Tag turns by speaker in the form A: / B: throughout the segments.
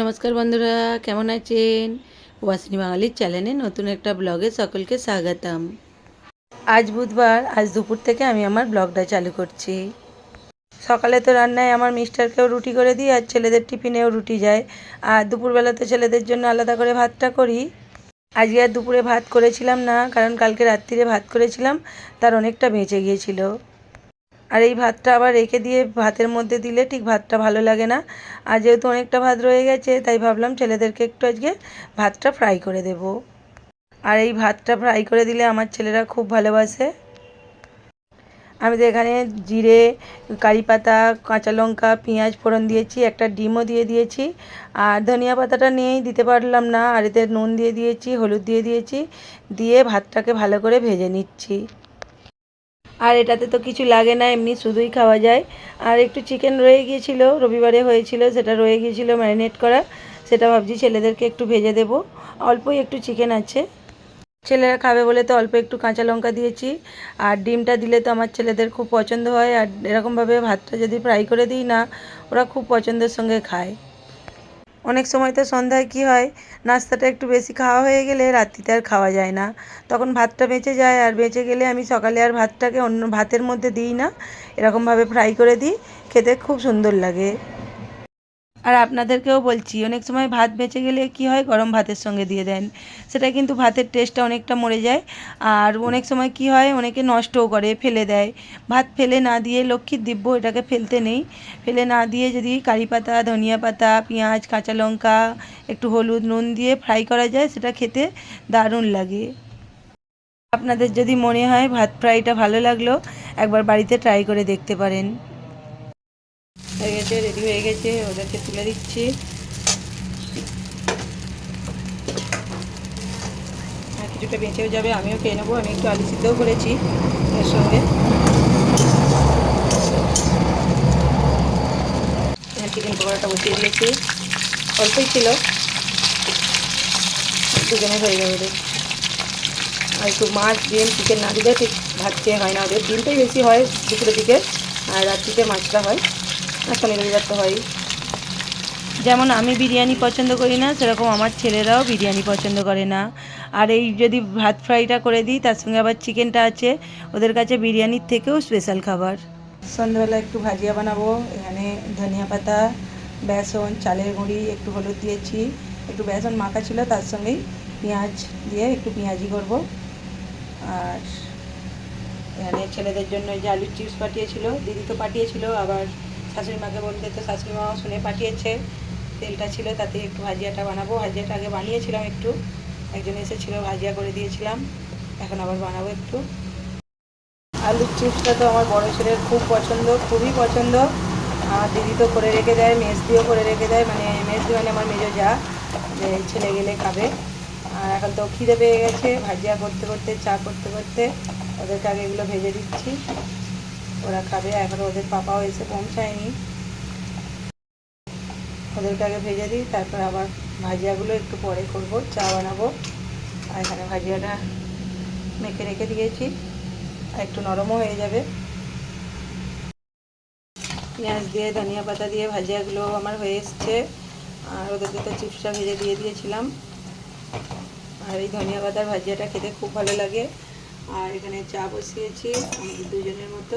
A: নমস্কার বন্ধুরা, কেমন আছেন? ওয়াসিনী বাঙালির চ্যানেলে নতুন একটা ব্লগে সকলকে স্বাগতম। আজ বুধবার, আজ দুপুর থেকে আমি আমার ব্লগটা চালু করছি। সকালে তো রান্নায় আমার মিস্টারকেও রুটি করে দিই, আর ছেলেদের টিফিনেও রুটি যায়। আর দুপুরবেলা তো ছেলেদের জন্য আলাদা করে ভাতটা করি। আজকে আর দুপুরে ভাত করেছিলাম না, কারণ কালকে রাত্রিরে ভাত করেছিলাম, তার অনেকটা বেঁচে গিয়েছিল। আর এই ভাতটা আবার রেখে দিয়ে ভাতের মধ্যে দিলে ঠিক ভাতটা ভালো লাগে না। আর যেহেতু অনেকটা ভাত রয়ে গেছে, তাই ভাবলাম ছেলেদেরকে একটু আজকে ভাতটা ফ্রাই করে দেব। আর এই ভাতটা ফ্রাই করে দিলে আমার ছেলেরা খুব ভালোবাসে। আমি তো এখানে জিরে, কারি পাতা, কাঁচা লঙ্কা, পেঁয়াজ ফোড়ন দিয়েছি, একটা ডিমও দিয়ে দিয়েছি। আর ধনিয়া পাতাটা নিয়েই দিতে পারলাম না, আর এতে নুন দিয়ে দিয়েছি, হলুদ দিয়ে দিয়েছি, দিয়ে ভাতটাকে ভালো করে ভেজে নিচ্ছি। আর এটাতে তো কিছু লাগে না, এমনি শুধুই খাওয়া যায়। আর একটু চিকেন রয়ে গিয়েছিল, রবিবারে হয়েছিল, সেটা রয়ে গিয়েছিল ম্যারিনেট করা। সেটা ভাবছি ছেলেদেরকে একটু ভেজে দেবো। অল্পই একটু চিকেন আছে। ছেলেরা খাবে বলে তো অল্প একটু কাঁচা লঙ্কা দিয়েছি। আর ডিমটা দিলে তো আমার ছেলেদের খুব পছন্দ হয়। আর এরকমভাবে ভাতটা যদি ফ্রাই করে দিই না, ওরা খুব পছন্দের সঙ্গে খায়। অনেক সময় তো সন্ধ্যায় কী হয়, নাস্তাটা একটু বেশি খাওয়া হয়ে গেলে রাত্রিতে আর খাওয়া যায় না। তখন ভাতটা বেঁচে যায় আর বেঁচে গেলে আমি সকালে আর ভাতটাকে অন্য ভাতের মধ্যে দিই না, এরকমভাবে ফ্রাই করে দিই, খেতে খুব সুন্দর লাগে। আর আপনাদেরকেও বলছি, অনেক সময় ভাত বেঁচে গেলে কি হয়? গরম ভাতের সঙ্গে দিয়ে দেন। সেটা কিন্তু ভাতের টেস্টটা অনেকটা মরে যায়। আর অনেক সময় কি হয়? অনেকে নষ্টও করে, ফেলে দেয়। ভাত ফেলে না দিয়ে লক্ষ্মীর দিব্য এটাকে ফেলতে নেই। ফেলে না দিয়ে যদি কারি পাতা, ধনিয়া পাতা, পেঁয়াজ, কাঁচা লঙ্কা, একটু হলুদ, নুন দিয়ে ফ্রাই করা যায়, সেটা খেতে দারুণ লাগে। আপনাদের যদি মনে হয় ভাত ফ্রাইটা ভালো লাগল, একবার বাড়িতে ট্রাই করে দেখতে পারেন। হয়ে গেছে রেডি হয়ে গেছে ওদেরকে তুলে দিচ্ছি। আর কিছুটা বেঁচেও যাবে, আমিও খেয়ে নেব, আমি একটু আলু সিদ্ধও করেছি এর সঙ্গে। চিকেন পকোড়াটা বসিয়ে দিয়েছি। অল্পই ছিল। দুজনে হয়ে যাবে ওদের। আর একটু মাছ ডিম চিকেন না দিলে ঠিক ভাত খেয়ে হয় না, ওদের ডিমটাই বেশি হয় দুপুরের দিকে, আর রাত্রিতে মাছটা হয়। আর শনি রবিবার তো হয়ই। যেমন আমি বিরিয়ানি পছন্দ করি না, সেরকম আমার ছেলেরাও বিরিয়ানি পছন্দ করে না। আর এই যদি ভাত ফ্রাইটা করে দিই, তার সঙ্গে আবার চিকেনটা আছে, ওদের কাছে বিরিয়ানির থেকেও স্পেশাল খাবার। সন্ধ্যাবেলা একটু ভাজিয়া বানাবো, এখানে ধনিয়া পাতা, বেসন, চালের গুঁড়ি, একটু হলুদ দিয়েছি, একটু বেসন মাখা ছিল, তার সঙ্গেই পেঁয়াজ দিয়ে একটু পেঁয়াজি করব। আর এখানে ছেলেদের জন্য যে আলুর চিপস পাঠিয়েছিল, দিদি তো পাঠিয়েছিল, আবার শাশুড়ি মাকে বলতে তো শাশুড়ি মাও শুনে পাঠিয়েছে। তেলটা ছিল, তাতে একটু ভাজিয়াটা বানাবো। ভাজিয়াটা আগে বানিয়েছিলাম একটু। একজন এসেছিল, ভাজিয়া করে দিয়েছিলাম। এখন আবার বানাবো একটু। আলুর চিপসটা তো আমার বড় ছেলের খুব পছন্দ, খুবই পছন্দ। আমার দিদি তো করে রেখে দেয় মেস দিয়েও করে রেখে দেয়। মানে মেস দিয়ে মানে আমার মেজো যা, যে ছেলে গেলে খাবে। আর এখন তো খিদে পেয়ে গেছে, ভাজিয়া করতে করতে, চা করতে করতে। ওদেরকে আগে এগুলো ভেজে দিচ্ছি। ওরা খাবে। এখনও ওদের পাপাও এসে পৌঁছায়নি। ওদেরকে আগে ভেজে দিই, তারপর আবার ভাজিয়াগুলো একটু পরে করব, চা বানাবো। আর এখানে ভাজিয়াটা মেখে রেখে দিয়েছি। আর একটু নরমও হয়ে যাবে। পেঁয়াজ দিয়ে, ধনিয়া পাতা দিয়ে ভাজিয়াগুলো আমার হয়ে এসছে। আর ওদেরকে তো চিপসটা ভেজে দিয়ে দিয়েছিলাম। আর এই ধনিয়া পাতার ভাজিয়াটা খেতে খুব ভালো লাগে। আর এখানে চা বসিয়েছি আমাদের দুজনের মতো।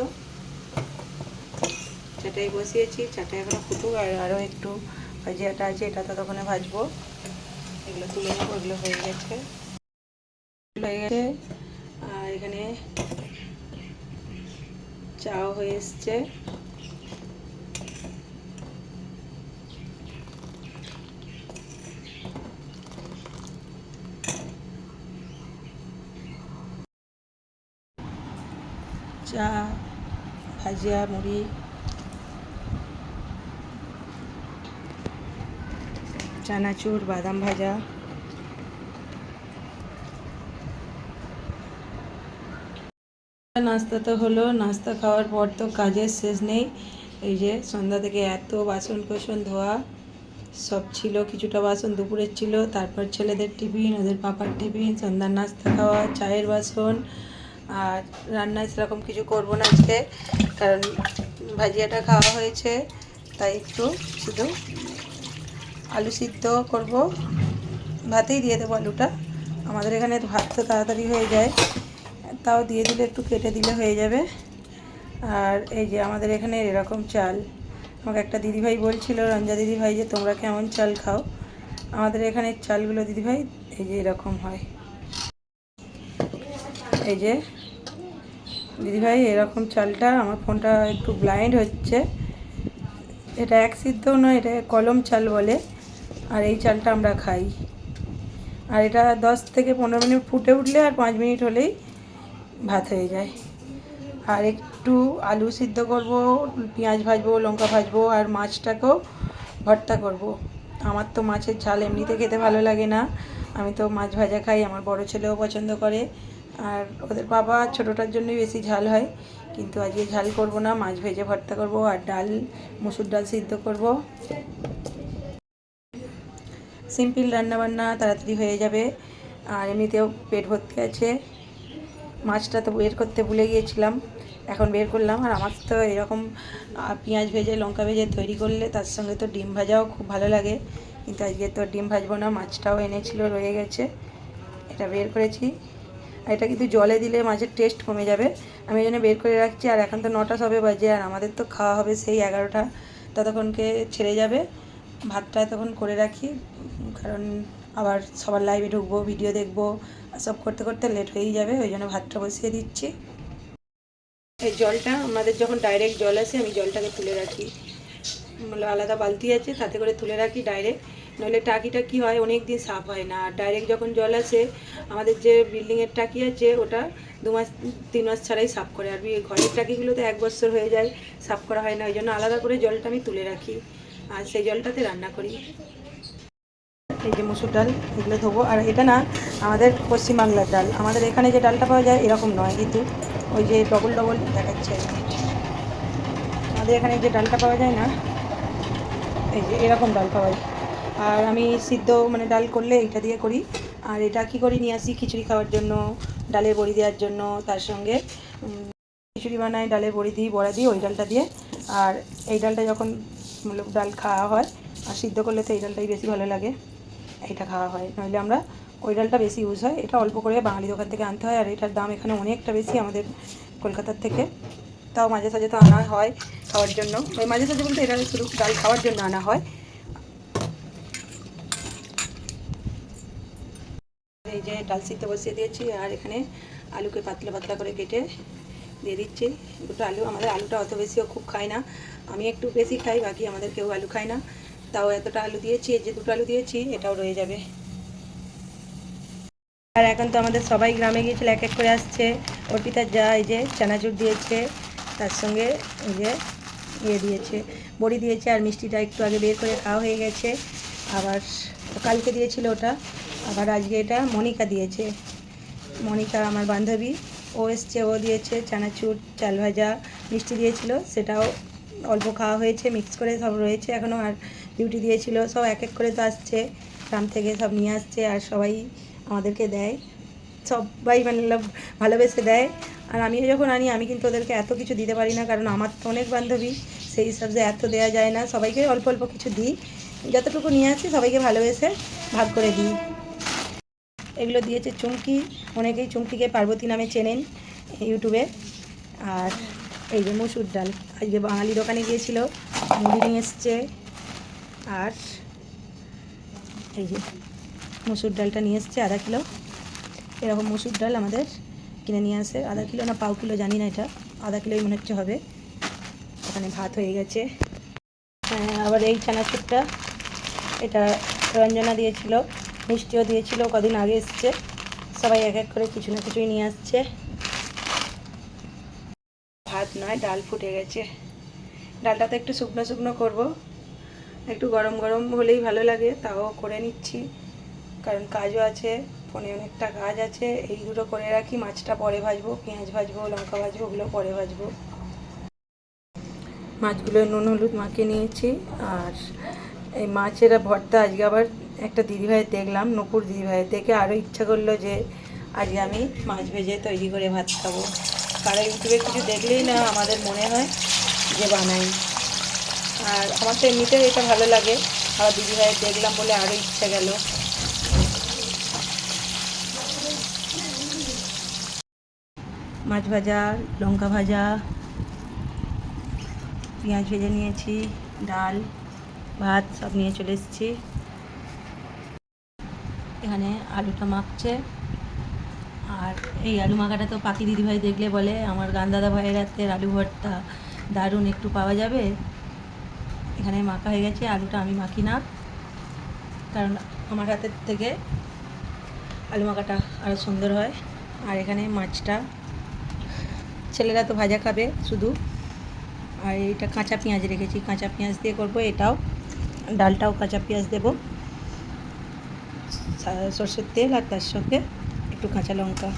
A: চাটাই বসিয়েছি চাটা এখনও ফুটুক, আর আরও একটু ভাজিয়াটা আছে এটা ততক্ষণে ভাজবো। এগুলো তুলে নেব, এগুলো হয়ে গেছে। হয়ে গেছে। আর এখানে চাও হয়ে এসছে। চা, ভাজিয়া, মুড়ি। চানাচুর, বাদাম ভাজা। নাস্তা তো হলো, নাস্তা খাওয়ার পর তো কাজের শেষ নেই। এই যে সন্ধ্যা থেকে এত বাসন কোসন ধোয়া, সব ছিল, কিছুটা বাসন দুপুরের ছিল। তারপর ছেলেদের টিফিন, ওদের পাপার টিফিন, সন্ধ্যার নাস্তা খাওয়া, চায়ের বাসন। আর রান্নায় সেরকম কিছু করব না আজকে, কারণ ভাজিয়াটা খাওয়া হয়েছে, তাই একটু শুধু আলু সিদ্ধ করব। ভাতেই দিয়ে দেবো আলুটা। আমাদের এখানে ভাত তো তাড়াতাড়ি হয়ে যায়। তাও দিয়ে দিলে একটু কেটে দিলে হয়ে যাবে। আর এই যে আমাদের এখানে এরকম চাল। আমাকে একটা দিদিভাই বলছিল, রঞ্জা দিদিভাই, যে তোমরা কেমন চাল খাও? আমাদের এখানে চালগুলো দিদিভাই, এই যে এরকম হয়। এই যে দিদিভাই, এরকম চালটা, আমার ফোনটা একটু ব্লাইন্ড হচ্ছে। এটা এক সিদ্ধ নয়, এটা কলম চাল বলে। আর এই চালটা আমরা খাই। আর এটা দশ থেকে পনেরো মিনিট ফুটে উঠলে আর পাঁচ মিনিট হলেই ভাত হয়ে যায়। আর একটু আলু সিদ্ধ করব, পেঁয়াজ ভাজবো, লঙ্কা ভাজবো আর মাছটাকেও ভর্তা করব। আমার তো মাছের ঝাল এমনিতে খেতে ভালো লাগে না। আমি তো মাছ ভাজা খাই, আমার বড় ছেলেও পছন্দ করে। আর ওদের বাবা ছোটোটার জন্যই বেশি ঝাল হয়, কিন্তু আজকে ঝাল করব না, মাছ ভেজে ভর্তা করব আর ডাল, মুসুর ডাল সিদ্ধ করব। সিম্পল রান্নাবান্না তাড়াতাড়ি হয়ে যাবে। আর এমনিতেও পেট ভর্তি আছে। মাছটা তো বের করতে ভুলে গিয়েছিলাম, এখন বের করলাম। আর আমার তো এরকম পেঁয়াজ ভেজে, লঙ্কা ভেজে তৈরি করলে তার সঙ্গে তো ডিম ভাজাও খুব ভালো লাগে। কিন্তু আজকে তো ডিম ভাজবো না, মাছটাও এনেছিল, রয়ে গেছে। এটা বের করেছি। আর এটা কিন্তু জলে দিলে মাছের টেস্ট কমে যাবে। আমি এই জন্য বের করে রাখছি। আর এখন তো নটা সবে বাজে, আর আমাদের তো খাওয়া হবে সেই এগারোটা। ততক্ষণকে ছেড়ে যাবে। ভাতটা তখন করে রাখি, কারণ আবার সবার লাইভে ঢুকবো ভিডিও দেখব, সব করতে করতে লেট হয়েই যাবে, ওই জন্য ভাতটা বসিয়ে দিচ্ছি। এই জলটা আমাদের যখন ডাইরেক্ট জল আসে, আমি জলটাকে তুলে রাখি। মানে আলাদা বালতি আছে, তাতে করে তুলে রাখি ডাইরেক্ট নইলে টাকিটা কি হয় অনেক দিন সাফ হয় না। আর ডাইরেক্ট যখন জল আসে, আমাদের যে বিল্ডিংয়ের টাকি আছে, ওটা দু মাস, তিন মাস ছাড়াই সাফ করে। আর ঘরের টাকিগুলোতে এক বছর হয়ে যায়, সাফ করা হয় না। ওই জন্য আলাদা করে জলটা আমি তুলে রাখি। আর সেই জলটাতে রান্না করি। এই যে মুসুর ডাল, এগুলো ধোবো। আর এটা না, আমাদের পশ্চিমবাংলার ডাল। আমাদের এখানে যে ডালটা পাওয়া যায়, এরকম নয় কিন্তু। ওই যে ডবল ডবল দেখাচ্ছে। আমাদের এখানে যে ডালটা পাওয়া যায় না, এই যে এরকম ডাল পাওয়া যায়। আর আমি সিদ্ধ মানে ডাল করলে এটা দিয়ে করি। আর এটা কি করি, নিয়ে আসি খিচুড়ি খাওয়ার জন্য ডালের বড়ি দেওয়ার জন্য, তার সঙ্গে খিচুড়ি বানাই ডালের বড়ি দিই, বড়া দিই, ওই ডালটা দিয়ে। আর এই ডালটা যখন মূলক ডাল খাওয়া হয় আর সিদ্ধ করলে তো এই ডালটাই বেশি ভালো লাগে এটা খাওয়া হয়। নইলে আমরা ওই ডালটা বেশি ইউজ হয়। এটা অল্প করে বাঙালি দোকান থেকে আনতে হয় আর এটার দাম এখানে অনেকটা বেশি আমাদের কলকাতার থেকে। তাও মাঝে সাঝে তো আনা হয় খাওয়ার জন্য। ওই মাঝে সাঝে বলতে এটা শুধু ডাল খাওয়ার জন্য আনা হয়। এই যে ডাল সিদ্ধ বসিয়ে দিয়েছি আর এখানে আলুকে পাতলা পাতলা করে কেটে দিয়ে দিচ্ছি। দুটো আলু, আমাদের আলুটা অত বেশিও খুব খায় না। আমি একটু বেশি খাই, বাকি আমাদের কেউ আলু খায় না। তাও এতটা আলু দিয়েছি যে দুটো আলু দিয়েছি, এটাও রয়ে যাবে। আর এখন তো আমাদের সবাই গ্রামে গিয়েছিল, এক এক করে আসছে। অর্পিতার যা এই যে চানাচুর দিয়েছে, তার সঙ্গে এই যে ইয়ে দিয়েছে, বড়ি দিয়েছে, আর মিষ্টিটা একটু আগে বের করে খাওয়া হয়ে গেছে। আবার কালকে দিয়েছিল ওটা, আবার আজকে এটা মনিকা দিয়েছে। মনিকা আমার বান্ধবী, ও এসছে, ও দিয়েছে চানাচুর, চাল ভাজা, মিষ্টি দিয়েছিল, সেটাও অল্প খাওয়া হয়েছে মিক্স করে সব রয়েছে এখনও আর ডিউটি দিয়েছিল, সব এক এক করে তো আসছে। গ্রাম থেকে সব নিয়ে আসছে, আর সবাই আমাদেরকে দেয়। সবাই মানে ভালোবেসে দেয়। আর আমিও যখন আনি, আমি কিন্তু ওদেরকে এত কিছু দিতে পারি না, কারণ আমার তো অনেক বান্ধবী, সেই হিসাবে এত দেওয়া যায় না, সবাইকে অল্প অল্প কিছু দিই। যতটুকু নিয়ে আসি, সবাইকে ভালোবেসে ভাগ করে দিই। এগুলো দিয়েছে চুমকি, অনেকেই চুমকিকে পার্বতী নামে চেনেন ইউটিউবে। আর এই যে মসুর ডাল। আজকে বাঙালি দোকানে গিয়েছিল মুড়ি নিয়ে এসছে আর এই যে মসুর ডালটা নিয়ে এসছে আধা কিলো। এরকম মসুর ডাল আমাদের কিনে নিয়ে আসে। আধা কিলো না পাও কিলো জানি না এটা। আধা কিলোই মনে হচ্ছে হবে। ওখানে ভাত হয়ে গেছে। হ্যাঁ, আবার এই চানাচুরটা এটা রঞ্জনা দিয়েছিল মিষ্টিও দিয়েছিল কদিন আগে এসছে। সবাই এক এক করে কিছু না কিছুই নিয়ে আসছে। ভাত নয়, ডাল ফুটে গেছে। ডালটা তো একটু শুকনো শুকনো করব। একটু গরম গরম হলেই ভালো লাগে, তাও করে নিচ্ছি। কারণ কাজও আছে, ফোনে অনেকটা কাজ আছে। এই দুটো করে রাখি, মাছটা পরে ভাজবো, পেঁয়াজ ভাজবো, লঙ্কা ভাজবো, ওগুলো পরে ভাজবো। মাছগুলো নুন, হলুদ মাখিয়ে নিয়েছি। আর এই মাছের ভর্তা আজকে আবার একটা দিদিভাইয়ের দেখলাম, নপুর দিদিভাইয়ের দেখে আরও ইচ্ছা করল যে আজকে আমি মাছ ভেজে তৈরি করে ভাত খাব। কারও ইউটিউবে কিছু দেখলেই না আমাদের মনে হয় যে বানাই। আর আমার তো এমনিতেও এটা ভালো লাগে। আবার দিদি ভাইয়ের দেখলাম বলে আরও ইচ্ছা গেল। মাছ ভাজা, লঙ্কা ভাজা, পেঁয়াজ ভেজে নিয়েছি, ডাল, ভাত সব নিয়ে চলে এসেছি। এখানে আলুটা মাখছে। আর এই আলু মাখাটা তো পাখি দিদিভাই দেখলে বলে, আমার গান দাদা ভাইয়ের হাতের আলু ভর্তা দারুণ একটু পাওয়া যাবে। এখানে মাখা হয়ে গেছে, আলুটা আমি মাখি না। কারণ আমার হাতের থেকে আলু মাখাটা আরও সুন্দর হয়। আর এখানে মাছটা, ছেলেরা তো ভাজা খাবে শুধু। আর এটা কাঁচা পেঁয়াজ রেখেছি, কাঁচা পেঁয়াজ দিয়ে করব, এটাও, ডালটাও কাঁচা পেঁয়াজ দেবো। সর্ষের তেল আর তার সঙ্গে একটু কাঁচা লঙ্কা।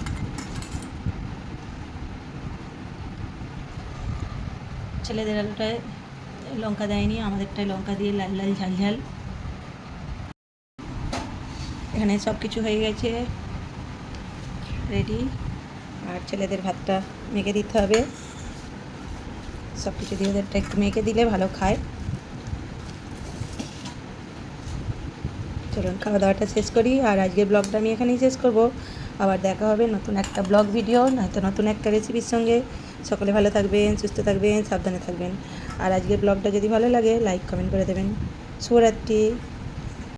A: ছেলেদের আলুটায় লঙ্কা দেয়নি, আমাদেরটায় লঙ্কা দিয়ে লাল লাল ঝাল ঝাল। এখানে সব কিছু হয়ে গেছে রেডি আর ছেলেদের ভাতটা মেখে দিতে হবে। সব কিছু দিয়ে ওদেরটা একটু মেখে দিলে ভালো খায়। চলুন, খাওয়া দাওয়াটা শেষ করি। আর আজকের ব্লগটা আমি এখানেই শেষ করব। আবার দেখা হবে নতুন একটা ব্লগ ভিডিও, নয়তো নতুন একটা রেসিপির সঙ্গে। সকলে ভালো থাকবেন, সুস্থ থাকবেন, সাবধানে থাকবেন। আর আজকের ব্লগটা যদি ভালো লাগে লাইক কমেন্ট করে দেবেন। শুভরাত্রি।